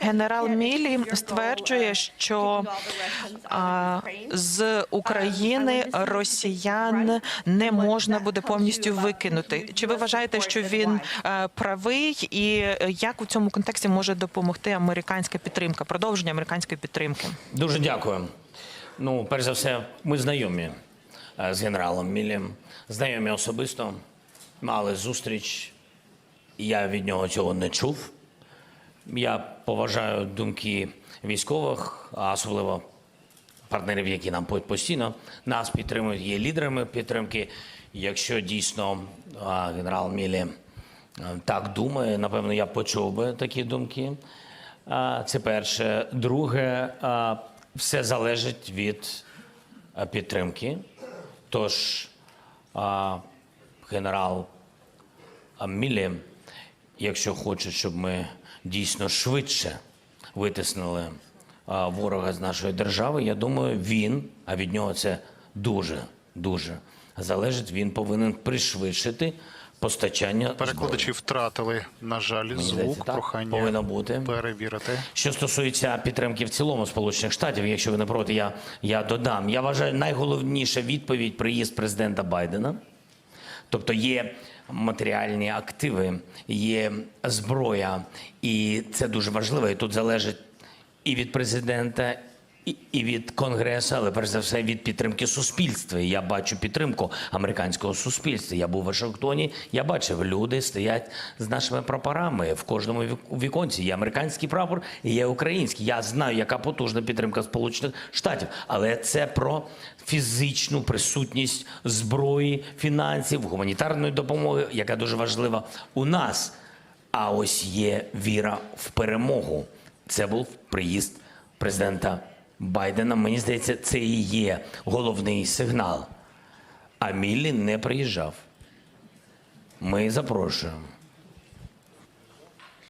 Генерал Мілі стверджує, що а, з України росіян не можна буде повністю викинути. Чи ви вважаєте, що він е, правий, і як у цьому контексті може допомогти американська підтримка, продовження американської підтримки? Дуже дякую. Ну, перш за все, ми знайомі е, з генералом Міллем, знайомі особисто, мали зустріч. Я від нього цього не чув. Я поважаю думки військових, а особливо партнерів, які нам постійно нас підтримують, є лідерами підтримки. Якщо дійсно генерал Мілі е, так думає, напевно, я почув би такі думки. Це перше. Друге, все залежить від підтримки. Тож генерал Мілі, якщо хоче, щоб ми дійсно швидше витиснили ворога з нашої держави, я думаю, він, а від нього це дуже, дуже залежить, він повинен пришвидшити постачання Перекладачі зброї. втратили, на жаль, звук. здається, так Прохання повинно бути. перевірити. Що стосується підтримки в цілому Сполучених Штатів, якщо ви не проти, я, я додам. Я вважаю, найголовніша відповідь приїзд президента Байдена. Тобто є матеріальні активи, є зброя, і це дуже важливо. І тут залежить і від президента, і, від конгресу, але перш за все від підтримки суспільства. Я бачу підтримку американського суспільства. Я був у Вашингтоні. Я бачив, люди стоять з нашими прапорами в кожному вік- віконці. Є американський прапор, і є український. Я знаю, яка потужна підтримка Сполучених Штатів, але це про фізичну присутність зброї, фінансів, гуманітарної допомоги, яка дуже важлива у нас. А ось є віра в перемогу. Це був приїзд президента Байдена. Мені здається, це і є головний сигнал. А Міллі не приїжджав. Ми запрошуємо.